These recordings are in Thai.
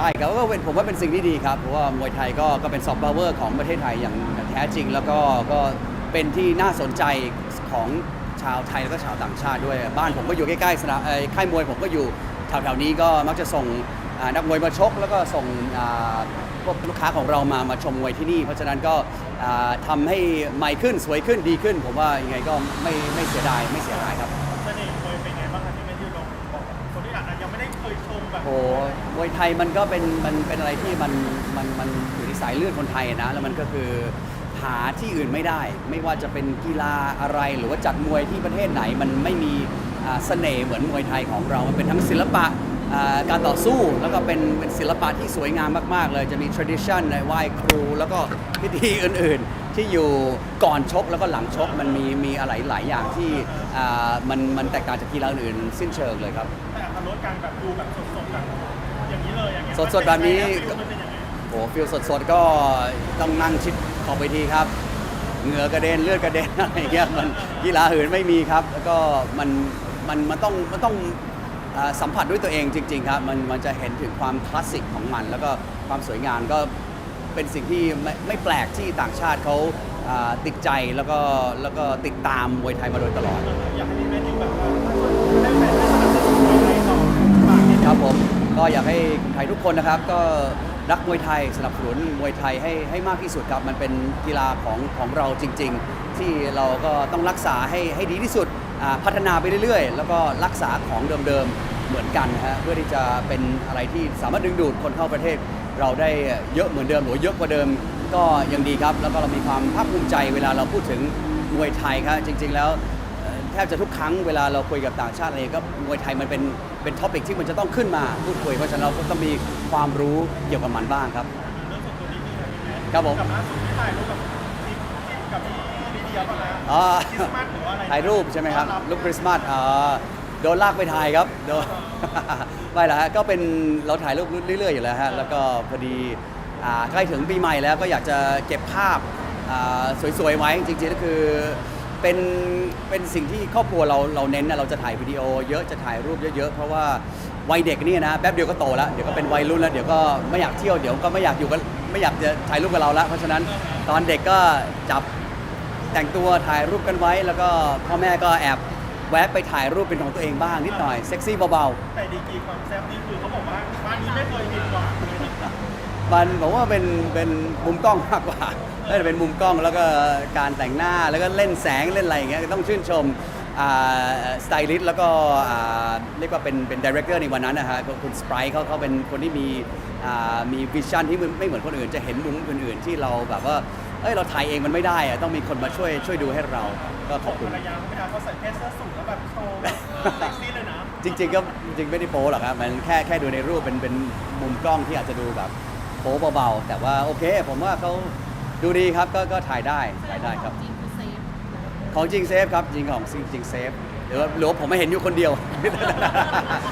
ใช่ครับก็เป็นผมว่าเป็นสิ่งที่ดีครับเพราะว่ามวยไทยก็ก็เป็นซอฟต์พาวเวอร์ของประเทศไทยอย่างแท้จริง แล้วก็ก็เป็นที่น่าสนใจของชาวไทยแล้วก็ชาวต่างชาติด้วย บ้านผมก็อยู่ใกล้ๆสนามเอ่อค่ายมวยผมก็อยู่แถวๆนี้ก็มักจะส่งอ่านักมวยมาชก แล้วก็ส่งอ่าพวกลูกค้าของเรามามาชมมวยที่นี่ เพราะฉะนั้นก็อ่าทำให้ใหม่ขึ้นสวยขึ้นดีขึ้น ผมว่ายังไงก็ไม่ไม่เสียดายไม่เสียดาย มแบบโอ้มวยไทยมันก็เป็นมันเป็นอะไรที่มันมันมันอยู่ในสายเลือดคนไทยนะ แล้วมันก็คือหาที่อื่นไม่ได้ ไม่ว่าจะเป็นกีฬาอะไรหรือว่าจัดมวยที่ประเทศไหนมันไม่มีเสน่ห์เหมือนมวยไทยของเรา มันเป็นทั้งศิลปะการต่อสู้แล้วก็เป็นเป็นศิลปะที่สวยงามมาก ๆ เลยจะมี tradition ในไหว้ครู แล้วก็พิธีอื่น ๆ ที่อยู่ก่อนชกแล้วก็หลังชกมันมีมีอะไรหลายอย่างที่มันมันแตกต่างจากกีฬาอื่นสิ้นเชิงเลยครับ รถรสการแบบดูแบบสดๆแบบอย่างนี้เลยอย่างเงี้ยสดๆแบบนี้ มันเป็นยังไงโอ้ฟิลสดๆก็ต้องนั่งชิดขอบเวทีครับ เหงื่อกระเด็นเลือดกระเด็น อะไรอย่างเงี้ยมันกีฬาอื่นไม่มีครับ แล้วก็มันมันมันต้องมันต้องอ่าสัมผัสด้วยตัวเองจริง ๆ ครับ มันมันจะเห็นถึงความคลาสสิกของมัน แล้วก็ความสวยงามก็เป็นสิ่งที่ไม่ไม่แปลกที่ต่างชาติเขาอ่าติดใจแล้วก็แล้วก็ติดตามมวยไทยมาโดยตลอด อยากให้แมทธิวแบบว่าได้แฟนไครับผมก็อยากให้คนไทยทุกคนนะครับก็รักมวยไทยสนับสนุนมวยไทยให้ให้มากที่สุดครับมันเป็นกีฬาของของเราจริง ๆ ที่เราก็ต้องรักษาให้ให้ดีที่สุดอ่าพัฒนาไปเรื่อยๆ แล้วก็รักษาของเดิมๆเหมือนกันนะฮะเพื่อที่จะเป็นอะไรที่สามารถดึงดูดคนเข้าประเทศ เราได้เยอะเหมือนเดิมหรือเยอะกว่าเดิม ก็ยังดีครับ แล้วก็เรามีความภาคภูมิใจเวลาเราพูดถึงมวยไทยครับจริง ๆ แล้ว แทบจะทุกครั้งเวลาเราคุยกับต่างชาติอะไรก็มวยไทยมันเป็น เป็นท็อปิกที่มันจะต้องขึ้นมาพูดคุยเพราะฉะนั้นเราก็ต้องมีความรู้เกี่ยวกับมันบ้างครับเรื่องส่วนตัวนิดนึงครับผมกับล่าสุดที่ถ่ายรูปกับที่ที่กับพี่ลิเดียป่ะนะอ๋อคริสต์มาสหรือว่าอะไรถ่ายรูปใช่ไหมครับรูปคริสต์มาสอ่าโดนลากไปถ่ายครับโดนไม่ละฮะก็เป็นเราถ่ายรูปเรื่อยๆอยู่แล้วฮะแล้วก็พอดีอ่าใกล้ถึงปีใหม่แล้วก็อยากจะเก็บภาพอ่าสวยๆไว้จริงๆก็คือ เป็นเป็นสิ่งที่ครอบครัวเราเราเน้นนะเราจะถ่ายวิดีโอเยอะจะถ่ายรูปเยอะๆเพราะว่าวัยเด็กเนี่ยนะแป๊บเดียวก็โตแล้วเดี๋ยวก็เป็นวัยรุ่นแล้วเดี๋ยวก็ไม่อยากเที่ยวเดี๋ยวก็ไม่อยากอยู่กับไม่อยากจะถ่ายรูปกับเราแล้วเพราะฉะนั้นตอนเด็กก็จับแต่งตัวถ่ายรูปกันไว้ แล้วก็พ่อแม่ก็แอบแวะไปถ่ายรูปเป็นของตัวเองบ้างนิดหน่อยเซ็กซี่เบาแต่ดีกรีความแซ่บนี่คือเขาบอกว่าบ้านนี้ไม่เคยผิดหวังเลยนะๆมันผมว่าเป็นเป็นมุมกล้องมากกว่า น่าจะเป็นมุมกล้องแล้วก็การแต่งหน้าแล้วก็เล่นแสงเล่นอะไรอย่างเงี้ยต้องชื่นชมสไตลิสต์แล้วก็อ่าเรียกว่าเป็นเป็นดีเรคเตอร์ในวันนั้นนะฮะก็คุณสไปร์เขาเขาเป็นคนที่มีอ่ามีวิชั่นที่ไม่เหมือนคนอื่น จะเห็นมุมอื่นๆ ที่เราแบบว่าเอ้ยเราถ่ายเองมันไม่ได้อะต้องมีคนมาช่วยช่วยดูให้เราก็ขอบคุณภรรยาเขาไม่ทำเขาใส่เพชรเสื้อสูทแล้วแบบโชว์แบบเซ็กซี่เลยนะจริงๆก็จริงๆไม่ได้โป๊หรอกครับมันแค่แค่ดูในรูปเป็นเป็นมุมกล้องที่อาจจะดูแบบโป๊เบาๆแต่ว่าโอเค ผมว่าเขา ดูดีครับก็ก็ถ่ายได้ถ่ายได้ครับ จริงคือเซฟของจริงเซฟครับจริงของจริงจริงเซฟหรือว่าหรือว่าผมไม่เห็นอยู่คนเดียว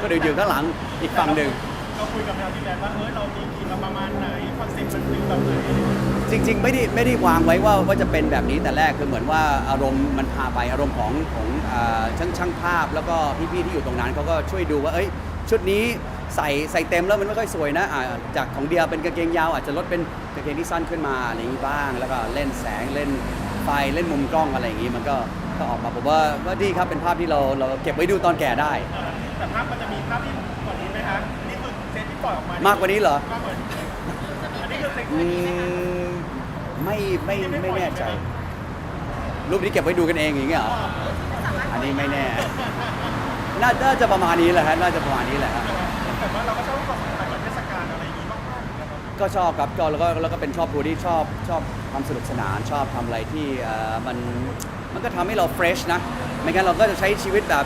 ก็เดี๋ยวอยู่ข้างหลังอีกฝั่งหนึ่ง เราคุยกับทางพี่แบนว่าเฮ้ยเรามีทีมมาประมาณไหนคอนเซ็ปต์มันคือแบบไหน จริงๆ ไม่ได้ไม่ได้วางไว้ว่าว่าจะเป็นแบบนี้แต่แรกคือเหมือนว่าอารมณ์มันพาไปอารมณ์ของของอ่าช่างช่างภาพ แล้วก็พี่ๆที่อยู่ตรงนั้นเขาก็ช่วยดูว่าเอ้ยชุดนี้ใส่ใส่เต็มแล้วมันไม่ค่อยสวยนะอ่าจากของเดียเป็นกางเกงยาว อาจจะลดเป็นกางเกงที่สั้นขึ้นมาอะไรอย่างนี้บ้าง แล้วก็เล่นแสงเล่นไฟเล่นมุมกล้องอะไรอย่างนี้มันก็ก็ออกมาผมว่าว่าดีครับเป็นภาพที่เราเราเก็บไว้ดูตอนแก่ได้ แต่ภาพมันจะมีภาพที่กว่านี้ไหมคะนี่คือเซตที่ปล่อยออกมามากกว่านี้เหรอ มากกว่านี้อันนี้คือเซตอืม ไม่ไม่ไม่แน่ใจ รูปนี้เก็บไว้ดูกันเองอย่างเงี้ยเหรออันนี้ไม่แน่ น่าน่าจะประมาณนี้แหละครับน่าจะประมาณนี้แหละครับแต่ว่าเราก็ชอบความสำคัญกับเทศกาลอะไรอย่างนี้มากๆเหมือนกันเนอะก็ชอบครับก็แล้วก็แล้วก็เป็นชอบทัวร์ที่ชอบชอบความสนุกสนานชอบทำอะไรที่เอ่อมันมันก็ทำให้เราเฟรชนะไม่งั้นเราก็จะใช้ชีวิตแบบ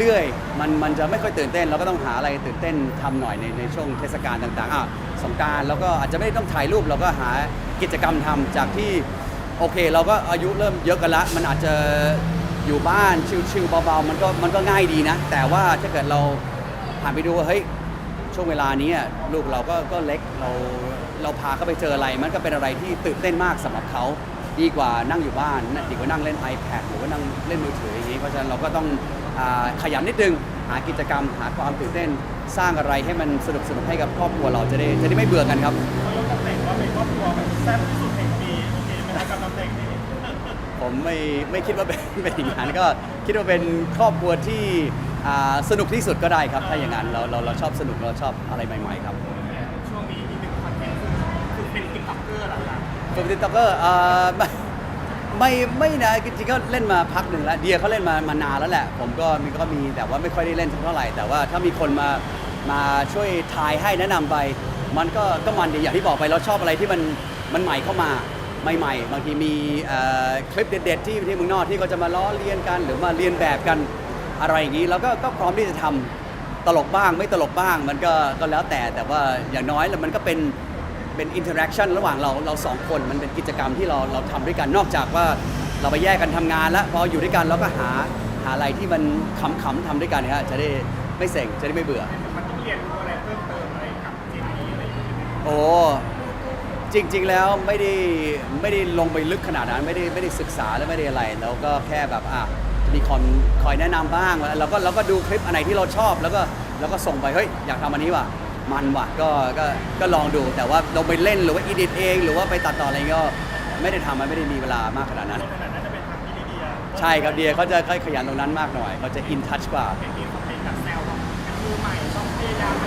เรื่อยๆ มันมันจะไม่ค่อยตื่นเต้น เราก็ต้องหาอะไรตื่นเต้นทำหน่อยในในช่วงเทศกาลต่างๆอะสงกรารแล้วก็อาจจะไม่ต้องถ่ายรูปเราก็หากิจกรรมทำจากที่โอเค เราก็อายุเริ่มเยอะกันละ มันอาจจะอยู่บ้านชิลๆเบาๆมันก็มันก็ง่ายดีนะ แต่ว่าถ้าเกิดเราผ่านไปดูว่าเฮ้ยช่วงเวลานี้อะลูกเราก็ก็เล็กเราเราพาเขาไปเจออะไร มันก็เป็นอะไรที่ตื่นเต้นมากสำหรับเขาดีกว่านั่งอยู่บ้านดีกว่านั่งเล่น iPad หรือว่านั่งเล่นมือถืออย่างนี้เพราะฉะนั้นเราก็ต้อง ขยันนิดนึงากิจกรรม หาความตื่นเต้น สร้างอะไรให้มันสนุกสนุกให้กับครอบครัวเราจะได้จะได้ไม่เบื่อกันครับเขายกตำแหน่งว่าเป็นครอบครัวแบบแซ่บที่สุดแห่งปีโอเคไหมครับกับตำแหน่งนี้ผมไม่ไม่คิดว่าเป็นเป็นอย่างนั้นก็คิดว่าเป็นครอบครัวที่อ่าสนุกที่สุดก็ได้ครับ ถ้าอย่างนั้นเราเราเราชอบสนุกเราชอบอะไรใหม่ ๆ ครับช่วงนี้อีกหนึ่งคอนเทนต์คือเป็นติ๊กต็อกเกอร์เหรอครับฟิล์มติ๊กต็อกเกอร์ ไม่ไม่นะจริงๆก็เล่นมาพักหนึ่งแล้วเดียเขาเล่นมามานานแล้วแหละ ผมก็มีก็มีแต่ว่าไม่ค่อยได้เล่นเท่าไหร่แต่ว่าถ้ามีคนมามาช่วยทายให้แนะนำไป มันก็ก็มันดีอย่างที่บอกไปเราชอบอะไรที่มันมันใหม่เข้ามาใหม่ๆบางทีมีเอ่อคลิปเด็ดๆที่ที่เมืองนอกที่เขาจะมาล้อเลียนกัน หรือมาเรียนแบบกันอะไรอย่างนี้ แล้วก็ก็พร้อมที่จะทำตลกบ้างไม่ตลกบ้างมันก็ก็แล้วแต่แต่ว่าอย่างน้อยแล้วมันก็เป็น เป็นอินเทอร์แอคชั่นระหว่างเราเราสองคนมันเป็นกิจกรรมที่เราเราทำด้วยกันนอกจากว่าเราไปแยกกันทำงานแล้วพออยู่ด้วยกันเราก็หาหาอะไรที่มันขำๆทำด้วยกันนะฮะจะได้ไม่เซ็งจะได้ไม่เบื่อ มันต้องเรียนรู้อะไรเพิ่มเติมอะไรกับเจนนี้อะไรอย่างเงี้ยโอ้จริง ๆ แล้วไม่ได้ไม่ได้ลงไปลึกขนาดนั้นไม่ได้ไม่ได้ศึกษาและไม่ได้อะไรแล้วก็แค่แบบอะจะมีคนคอยแนะนำบ้างแล้วก็เราก็ดูคลิปอันไหนที่เราชอบแล้วก็แล้วก็ส่งไปเฮ้ยอยากทำอันนี้ว่ะ มันว่ะก็ก็ก็ลองดูแต่ว่าลงไปเล่นหรือว่าอีดิทเอง หรือว่าไปตัดต่ออะไรก็ไม่ได้ทำมันไม่ได้มีเวลามากขนาดนั้น ขนาดนั้นจะเป็นทางที่ดีๆใช่ครับเดียเขาจะค่อยขยันตรงนั้นมากหน่อยเขาจะอินทัชกว่าเห็นมีคอมเมนต์แบบแซวว่าเป็นมือใหม่ต้องพยายามไป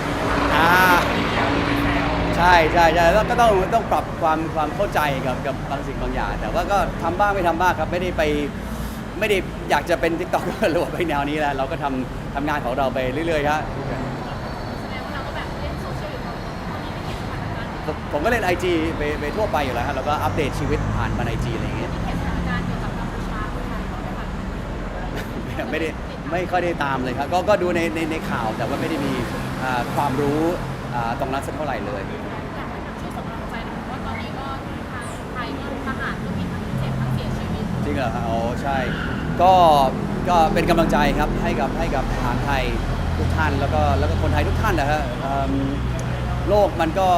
อ่าแซวใช่ใช่ใช่แล้วก็ต้องต้องปรับความความเข้าใจกับกับบางสิ่งบางอย่าง แต่ว่าก็ทำบ้างไม่ทำบ้างครับไม่ได้ไปไม่ได้อยากจะเป็นทิกตอกหรือว่าไปแนวนี้แล้วเราก็ทำทำงานของเราไปเรื่อยๆครับ ผมผมก็เล่น IG ไปไปทั่วไปอยู่แล้วครับแล้วก็อัปเดตชีวิตผ่านมาไอจีอะไรอย่างเงี้ยที่เห็นสถานการณ์เกี่ยวกับกัมพูชาคนไทยเขาไม่ทันไม่ได้ไม่ค่อยได้ตามเลยครับก็ก็ดูในในในข่าวแต่ว่าไม่ได้มีอ่าความรู้อ่าตรงนั้นสักเท่าไหร่เลย อยากให้ทางช่วยส่งกำลังใจหน่อยเพราะว่าตอนนี้ก็ทางไทยก็ทหารก็มีทั้งเจ็บทั้งเสียชีวิต จริงเหรอครับอ๋อใช่ ก็ก็เป็นกำลังใจครับให้กับให้กับทหารไทยทุกท่านแล้วก็แล้วก็คนไทยทุกท่านนะฮะเอิ่มโลกมันก็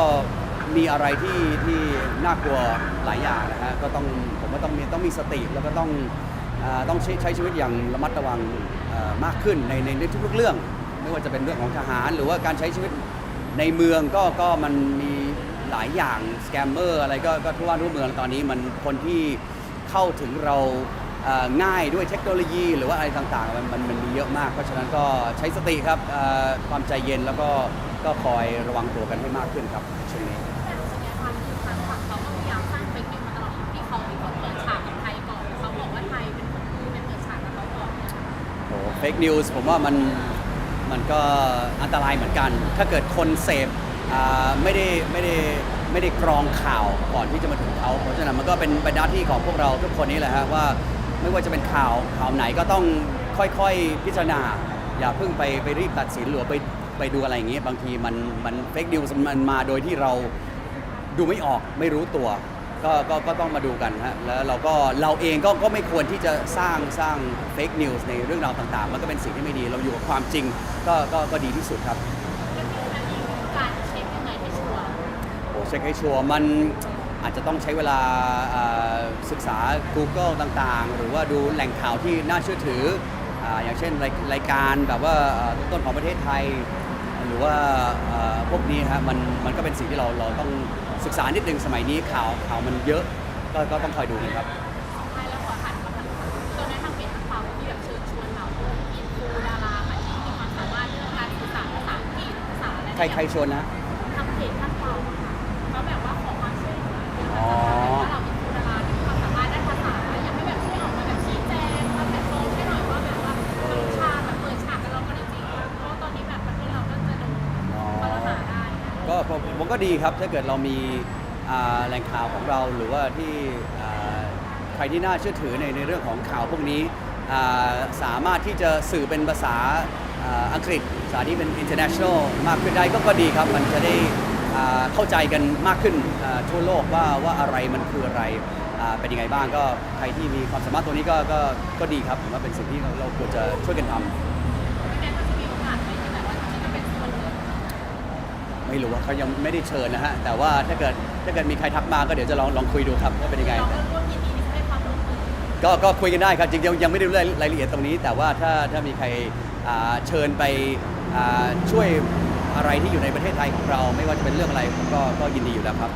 มีอะไรที่ที่น่ากลัวหลายอย่างนะฮะก็ต้องผมว่าต้องมีต้องมีสติแล้วก็ต้องอาต้องใช้ใช้ชีวิตอย่างระมัดระวังเอ่อมากขึ้นในในในทุกๆเรื่อง ไม่ว่าจะเป็นเรื่องของทหาร หรือว่าการใช้ชีวิตในเมืองก็ก็มันมีหลายอย่างสแกมเมอร์อะไรก็ก็ทั่วบ้านทั่วเมืองตอนนี้มันคนที่เข้าถึงเราเอ่อง่ายด้วยเทคโนโลยี หรือว่าอะไรต่างๆมันมันมันมีเยอะมาก เพราะฉะนั้นก็ใช้สติครับเอ่อความใจเย็นแล้วก็ก็คอยระวังตัวกันให้มากขึ้นครับช่วงนี้ เฟกนิวส์ผมว่ามันมันก็อันตรายเหมือนกัน ถ้าเกิดคนเสพไม่ได้ไม่ได้ไม่ได้กรองข่าวก่อนที่จะมาถึงเขาเพราะฉะนั้นมันก็เป็นเป็นหน้าที่ของพวกเราทุกคนนี้แหละฮะว่าไม่ว่าจะเป็นข่าวข่าวไหนก็ต้องค่อยๆพิจารณา อย่าเพิ่งไปไปรีบตัดสินหรือไปไปดูอะไรอย่างเงี้ยบางทีมันมันเฟกนิวส์มันมาโดยที่เราดูไม่ออกไม่รู้ตัว ก็ก็ก็ต้องมาดูกันฮะแล้วเราก็เราเองก็ก็ไม่ควรที่จะสร้างสร้างเฟกนิวส์ในเรื่องราวต่างๆ มันก็เป็นสิ่งที่ไม่ดีเราอยู่กับความจริงก็ก็ก็ดีที่สุดครับเฟกนิวนั้นมีการเช็คยังไงให้ชัวร์โอ้เช็คให้ชัวร์มันอาจจะต้องใช้เวลาเอ่อศึกษา Google ต่างๆ หรือว่าดูแหล่งข่าวที่น่าเชื่อถืออ่าอย่างเช่นรายรายการแบบว่าเอ่อต้นๆของประเทศไทย หรือว่าเอ่อพวกนี้ฮะมันมันก็เป็นสิ่งที่เราเราต้องศึกษานิดนึงสมัยนี้ข่าวข่าวมันเยอะก็ก็ต้องคอยดูกันครับไทยแล้วขอถามคำถามตอนนั้นทางเพจทางเราที่แบบเชิญชวนเราอิ ผมผมก็ดีครับถ้าเกิดเรามีอ่าแหล่งข่าวของเราหรือว่าที่อ่าใครที่น่าเชื่อถือในในเรื่องของข่าวพวกนี้อ่าสามารถที่จะสื่อเป็นภาษาอ่าอังกฤษภาษาที่เป็น international มากขึ้นได้ก็ก็ดีครับ มันจะได้อ่าเข้าใจกันมากขึ้นอ่าทั่วโลกว่าว่าอะไรมันคืออะไรอ่าเป็นยังไงบ้างก็ใครที่มีความสามารถตัวนี้ก็ก็ก็ดีครับผมว่าเป็นสิ่งที่เราเราควรจะช่วยกันทำ ไม่แน่ก็จะมีโอกาสไหมที่แบบว่าจะเป็นส่วนหนึ่ง ไม่รู้ว่าเขายังไม่ได้เชิญนะฮะ แต่ว่าถ้าเกิดถ้าเกิดมีใครทักมาก็เดี๋ยวจะลองลองคุยดูครับว่าเป็นยังไง เราก็ร่วมยินดีที่จะให้ความร่วมมือก็ก็คุยกันได้ครับจริงๆยังไม่ได้รู้รายรายละเอียดตรงนี้ แต่ว่าถ้าถ้ามีใครอ่าเชิญไปอ่าช่วยอะไรที่อยู่ในประเทศไทยของเรา ไม่ว่าจะเป็นเรื่องอะไรผมก็ก็ยินดีอยู่แล้วครับ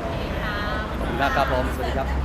โอเคค่ะขอบคุณมากครับผมสวัสดีครับ